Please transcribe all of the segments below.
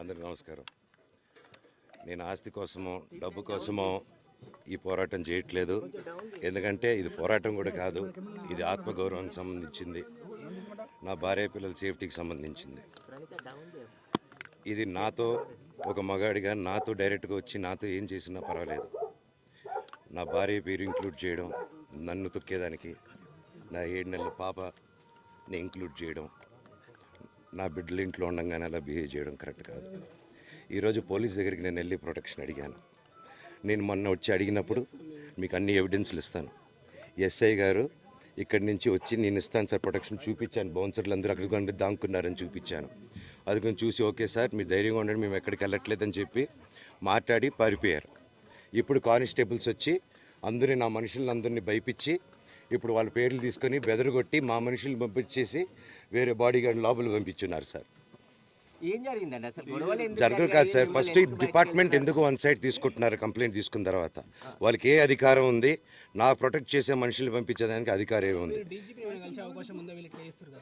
అందరికి నమస్కారం. నేను ఆస్తి కోసమో డబ్బు కోసమో ఈ పోరాటం చేయట్లేదు. ఎందుకంటే ఇది పోరాటం కూడా కాదు ఇది ఆత్మగౌరవానికి సంబంధించింది. నా భార్య పిల్లల సేఫ్టీకి సంబంధించింది. ఇది నాతో ఒక మగాడిగా నాతో డైరెక్ట్గా వచ్చి నాతో ఏం చేసినా పర్వాలేదు. నా భార్య పేరు ఇంక్లూడ్ చేయడం నన్ను తొక్కేదానికి నా ఏడు నెలల పాపని ఇంక్లూడ్ చేయడం నా బిడ్డలు ఇంట్లో ఉండగానే అలా బిహేవ్ చేయడం కరెక్ట్ కాదు. ఈరోజు పోలీస్ దగ్గరికి నేను వెళ్ళి ప్రొటెక్షన్ అడిగాను. నేను మొన్న వచ్చి అడిగినప్పుడు మీకు అన్ని ఎవిడెన్స్లు ఇస్తాను. ఎస్ఐ గారు ఇక్కడి నుంచి వచ్చి నేను ఇస్తాను సార్ ప్రొటెక్షన్ చూపించాను. బౌన్సర్లు అందరూ అక్కడికి ఉండి దాంకున్నారని చూపించాను. అది కొంచెం చూసి ఓకే సార్ మీరు ధైర్యంగా ఉండండి మేము ఎక్కడికి వెళ్ళట్లేదని చెప్పి మాట్లాడి పారిపోయారు. ఇప్పుడు కానిస్టేబుల్స్ వచ్చి అందరినీ నా మనుషులందరినీ భయపించి ఇప్పుడు వాళ్ళ పేర్లు తీసుకొని బెదరగొట్టి మా మనుషులు పంపించేసి వేరే బాడీ గార్డ్ లోపల పంపించున్నారు సార్. జరగదు కాదు సార్. ఫస్ట్ డిపార్ట్మెంట్ ఎందుకు వన్ సైడ్ తీసుకుంటున్నారు కంప్లైంట్ తీసుకున్న తర్వాత? వాళ్ళకి ఏ అధికారం ఉంది? నా ప్రొటెక్ట్ చేసే మనుషులు పంపించేదానికి అధికారం ఏముంది డీజీపీ కలిసే అవకాశం ఉందా వీళ్ళు ఇట్లా చేస్తారు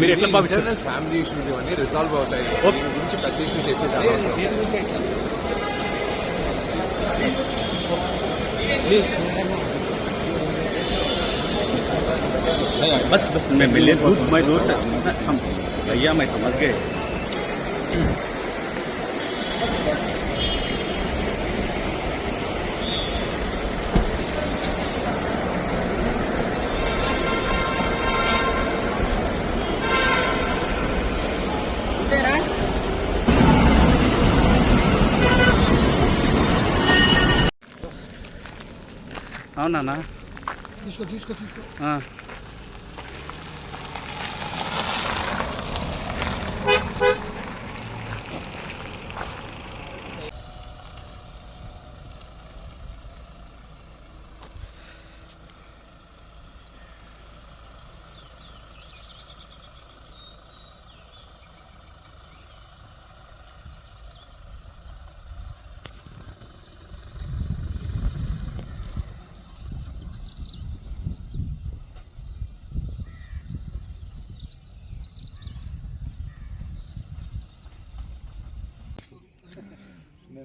మీరు ఎట్లా భావిస్తారు ఫ్యామిలీ ఇష్యూస్ ఇవన్నీ రిజాల్వ్ అవుతాయి దీని గురించి పెద్ద ఇష్యూ చేసే చాలా అవసరం. बस बस मैं मिले दूर मैं दूर से सम, भैया मैं समझ गए అవునా తీసుకో తీసుకో తీసుకో.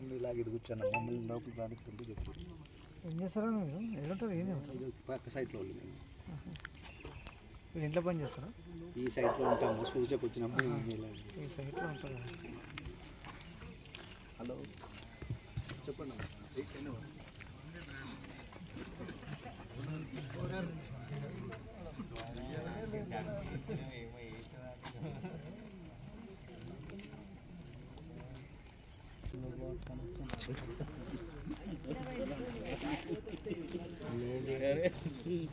మేము ఇలాగ కూర్చున్నాం మమ్మల్ని లోపల రానిస్తుంటే చెప్పు. ఏం చేస్తారా మీరు? ఏడుంటారు ఏం ఉంటారు పక్క సైట్లో వాళ్ళు మేము మీరు ఇంట్లో పని చేస్తారా? ఈ సైట్లో ఉంటాము చూసేకి వచ్చినప్పుడు ఈ సైట్లో ఉంటారా? హలో. చెప్పండి